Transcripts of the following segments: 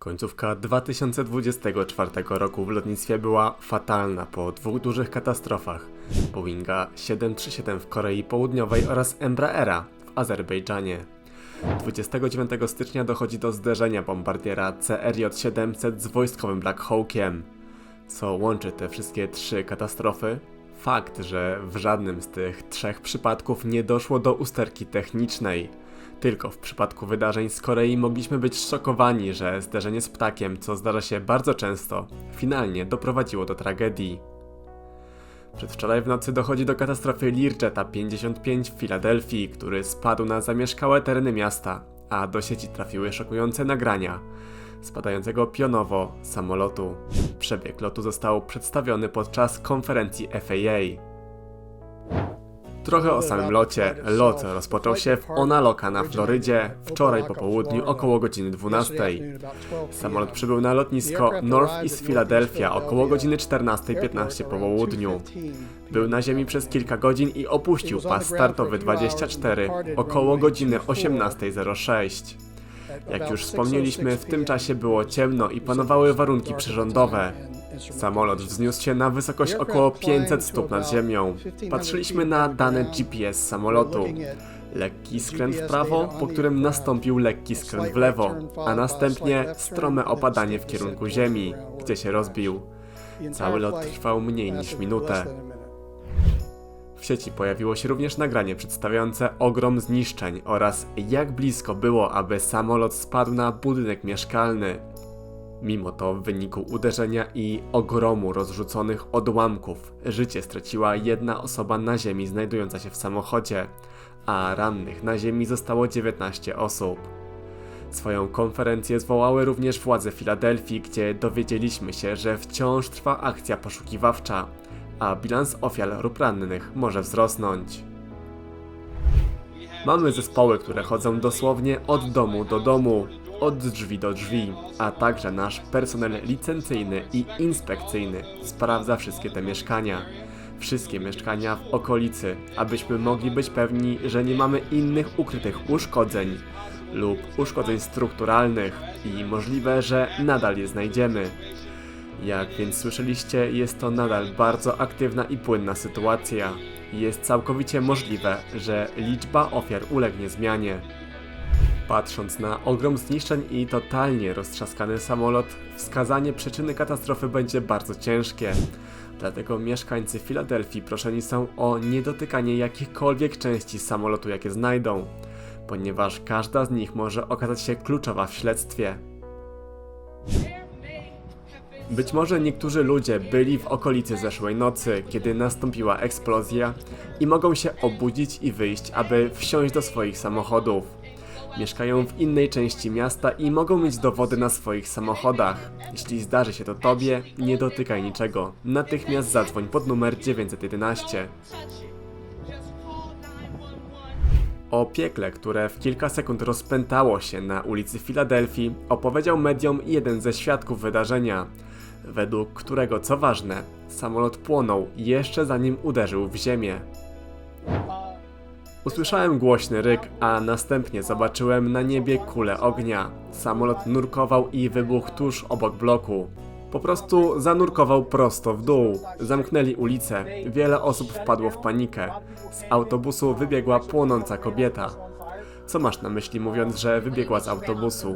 Końcówka 2024 roku w lotnictwie była fatalna po dwóch dużych katastrofach Boeinga 737 w Korei Południowej oraz Embraera w Azerbejdżanie. 29 stycznia dochodzi do zderzenia bombardiera CRJ-700 z wojskowym Black Hawkiem. Co łączy te wszystkie trzy katastrofy? Fakt, że w żadnym z tych trzech przypadków nie doszło do usterki technicznej. Tylko w przypadku wydarzeń z Korei mogliśmy być szokowani, że zderzenie z ptakiem, co zdarza się bardzo często, finalnie doprowadziło do tragedii. Przedwczoraj w nocy dochodzi do katastrofy Learjeta 55 w Filadelfii, który spadł na zamieszkałe tereny miasta, a do sieci trafiły szokujące nagrania spadającego pionowo samolotu. Przebieg lotu został przedstawiony podczas konferencji FAA. Trochę o samym locie. Lot rozpoczął się w Onaloka na Florydzie wczoraj po południu około godziny 12. Samolot przybył na lotnisko Northeast Philadelphia około godziny 14.15 po południu. Był na ziemi przez kilka godzin i opuścił pas startowy 24 około godziny 18.06. Jak już wspomnieliśmy, w tym czasie było ciemno i panowały warunki przyrządowe. Samolot wzniósł się na wysokość około 500 stóp nad ziemią. Patrzyliśmy na dane GPS samolotu. Lekki skręt w prawo, po którym nastąpił lekki skręt w lewo, a następnie strome opadanie w kierunku ziemi, gdzie się rozbił. Cały lot trwał mniej niż minutę. W sieci pojawiło się również nagranie przedstawiające ogrom zniszczeń oraz jak blisko było, aby samolot spadł na budynek mieszkalny. Mimo to w wyniku uderzenia i ogromu rozrzuconych odłamków życie straciła jedna osoba na ziemi znajdująca się w samochodzie, a rannych na ziemi zostało 19 osób. Swoją konferencję zwołały również władze Filadelfii, gdzie dowiedzieliśmy się, że wciąż trwa akcja poszukiwawcza, a bilans ofiar lub rannych może wzrosnąć. Mamy zespoły, które chodzą dosłownie od domu do domu, od drzwi do drzwi, a także nasz personel licencyjny i inspekcyjny sprawdza wszystkie te mieszkania. Wszystkie mieszkania w okolicy, abyśmy mogli być pewni, że nie mamy innych ukrytych uszkodzeń lub uszkodzeń strukturalnych i możliwe, że nadal je znajdziemy. Jak więc słyszeliście, jest to nadal bardzo aktywna i płynna sytuacja. Jest całkowicie możliwe, że liczba ofiar ulegnie zmianie. Patrząc na ogrom zniszczeń i totalnie roztrzaskany samolot, wskazanie przyczyny katastrofy będzie bardzo ciężkie. Dlatego mieszkańcy Filadelfii proszeni są o niedotykanie jakichkolwiek części samolotu, jakie znajdą, ponieważ każda z nich może okazać się kluczowa w śledztwie. Być może niektórzy ludzie byli w okolicy zeszłej nocy, kiedy nastąpiła eksplozja i mogą się obudzić i wyjść, aby wsiąść do swoich samochodów. Mieszkają w innej części miasta i mogą mieć dowody na swoich samochodach. Jeśli zdarzy się to tobie, nie dotykaj niczego. Natychmiast zadzwoń pod numer 911. O piekle, które w kilka sekund rozpętało się na ulicy Filadelfii, opowiedział mediom jeden ze świadków wydarzenia, według którego, co ważne, samolot płonął jeszcze zanim uderzył w ziemię. Usłyszałem głośny ryk, a następnie zobaczyłem na niebie kulę ognia. Samolot nurkował i wybuchł tuż obok bloku. Po prostu zanurkował prosto w dół. Zamknęli ulicę. Wiele osób wpadło w panikę. Z autobusu wybiegła płonąca kobieta. Co masz na myśli mówiąc, że wybiegła z autobusu?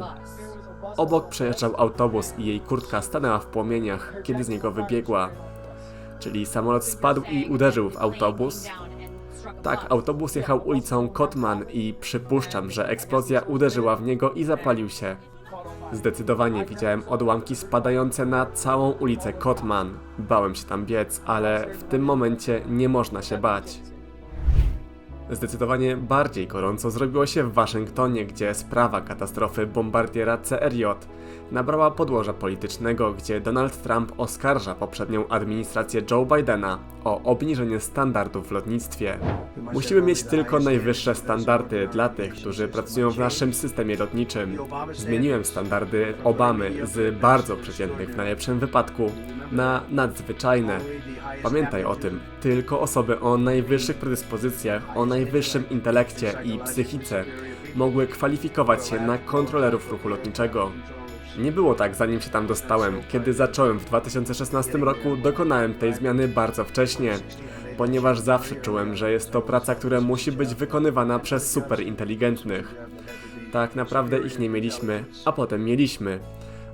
Obok przejeżdżał autobus i jej kurtka stanęła w płomieniach, kiedy z niego wybiegła. Czyli samolot spadł i uderzył w autobus? Tak, autobus jechał ulicą Kotman i przypuszczam, że eksplozja uderzyła w niego i zapalił się. Zdecydowanie widziałem odłamki spadające na całą ulicę Kotman. Bałem się tam biec, ale w tym momencie nie można się bać. Zdecydowanie bardziej gorąco zrobiło się w Waszyngtonie, gdzie sprawa katastrofy bombardiera CRJ nabrała podłoża politycznego, gdzie Donald Trump oskarża poprzednią administrację Joe Bidena o obniżenie standardów w lotnictwie. Musimy mieć tylko najwyższe standardy dla tych, którzy pracują w naszym systemie lotniczym. Zmieniłem standardy Obamy z bardzo przeciętnych w najlepszym wypadku na nadzwyczajne. Pamiętaj o tym, tylko osoby o najwyższych predyspozycjach, o najwyższym intelekcie i psychice mogły kwalifikować się na kontrolerów ruchu lotniczego. Nie było tak zanim się tam dostałem. Kiedy zacząłem w 2016 roku, dokonałem tej zmiany bardzo wcześnie, ponieważ zawsze czułem, że jest to praca, która musi być wykonywana przez superinteligentnych. Tak naprawdę ich nie mieliśmy, a potem mieliśmy.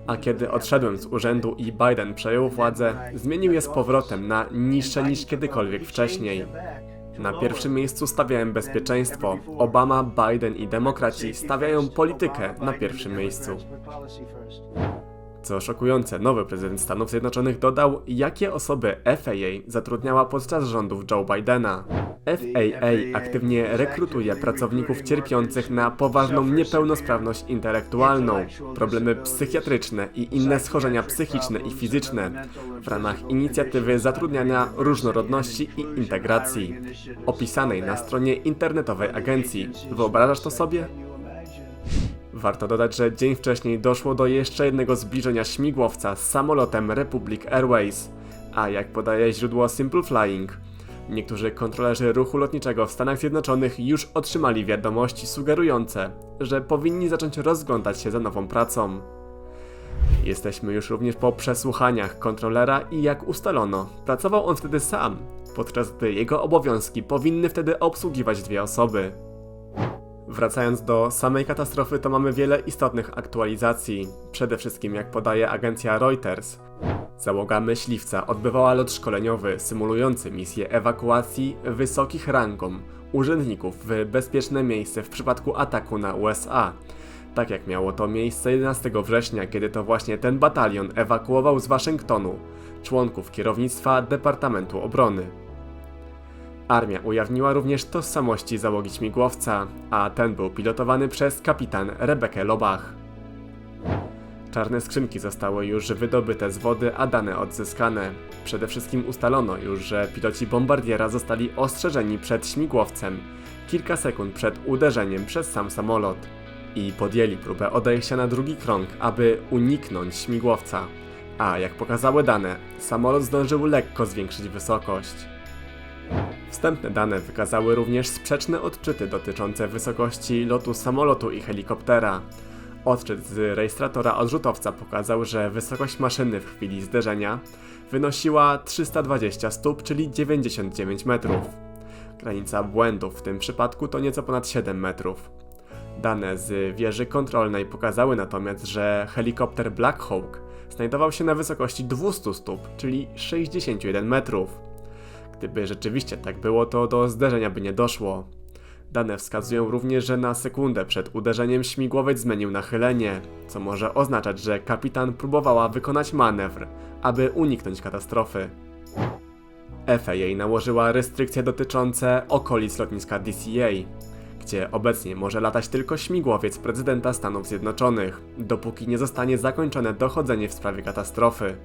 A kiedy odszedłem z urzędu i Biden przejął władzę, zmienił je z powrotem na niższe niż kiedykolwiek wcześniej. Na pierwszym miejscu stawiałem bezpieczeństwo. Obama, Biden i demokraci stawiają politykę na pierwszym miejscu. Co szokujące, nowy prezydent Stanów Zjednoczonych dodał, jakie osoby FAA zatrudniała podczas rządów Joe Bidena. FAA aktywnie rekrutuje pracowników cierpiących na poważną niepełnosprawność intelektualną, problemy psychiatryczne i inne schorzenia psychiczne i fizyczne w ramach inicjatywy zatrudniania różnorodności i integracji, opisanej na stronie internetowej agencji. Wyobrażasz to sobie? Warto dodać, że dzień wcześniej doszło do jeszcze jednego zbliżenia śmigłowca z samolotem Republic Airways, a jak podaje źródło Simple Flying, niektórzy kontrolerzy ruchu lotniczego w Stanach Zjednoczonych już otrzymali wiadomości sugerujące, że powinni zacząć rozglądać się za nową pracą. Jesteśmy już również po przesłuchaniach kontrolera i jak ustalono, pracował on wtedy sam, podczas gdy jego obowiązki powinny wtedy obsługiwać dwie osoby. Wracając do samej katastrofy, to mamy wiele istotnych aktualizacji. Przede wszystkim, jak podaje agencja Reuters, załoga myśliwca odbywała lot szkoleniowy symulujący misję ewakuacji wysokich rangą urzędników w bezpieczne miejsce w przypadku ataku na USA. Tak jak miało to miejsce 11 września, kiedy to właśnie ten batalion ewakuował z Waszyngtonu członków kierownictwa Departamentu Obrony. Armia ujawniła również tożsamości załogi śmigłowca, a ten był pilotowany przez kapitan Rebekę Lobach. Czarne skrzynki zostały już wydobyte z wody, a dane odzyskane. Przede wszystkim ustalono już, że piloci bombardiera zostali ostrzeżeni przed śmigłowcem kilka sekund przed uderzeniem przez sam samolot i podjęli próbę odejścia na drugi krąg, aby uniknąć śmigłowca. A jak pokazały dane, samolot zdążył lekko zwiększyć wysokość. Wstępne dane wykazały również sprzeczne odczyty dotyczące wysokości lotu samolotu i helikoptera. Odczyt z rejestratora odrzutowca pokazał, że wysokość maszyny w chwili zderzenia wynosiła 320 stóp, czyli 99 metrów. Granica błędu w tym przypadku to nieco ponad 7 metrów. Dane z wieży kontrolnej pokazały natomiast, że helikopter Black Hawk znajdował się na wysokości 200 stóp, czyli 61 metrów. Gdyby rzeczywiście tak było, to do zderzenia by nie doszło. Dane wskazują również, że na sekundę przed uderzeniem śmigłowiec zmienił nachylenie, co może oznaczać, że kapitan próbowała wykonać manewr, aby uniknąć katastrofy. FAA nałożyła restrykcje dotyczące okolic lotniska DCA, gdzie obecnie może latać tylko śmigłowiec prezydenta Stanów Zjednoczonych, dopóki nie zostanie zakończone dochodzenie w sprawie katastrofy.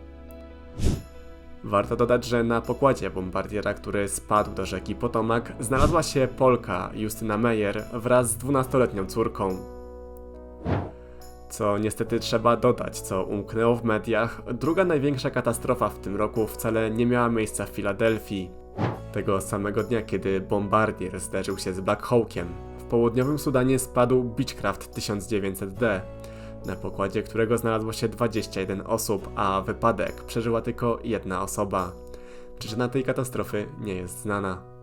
Warto dodać, że na pokładzie bombardiera, który spadł do rzeki Potomac, znalazła się Polka Justyna Meyer wraz z 12-letnią córką. Co niestety trzeba dodać, co umknęło w mediach, druga największa katastrofa w tym roku wcale nie miała miejsca w Filadelfii. Tego samego dnia, kiedy bombardier zderzył się z Black Hawkiem, w południowym Sudanie spadł Beechcraft 1900D, na pokładzie którego znalazło się 21 osób, a wypadek przeżyła tylko jedna osoba. Przyczyna tej katastrofy nie jest znana.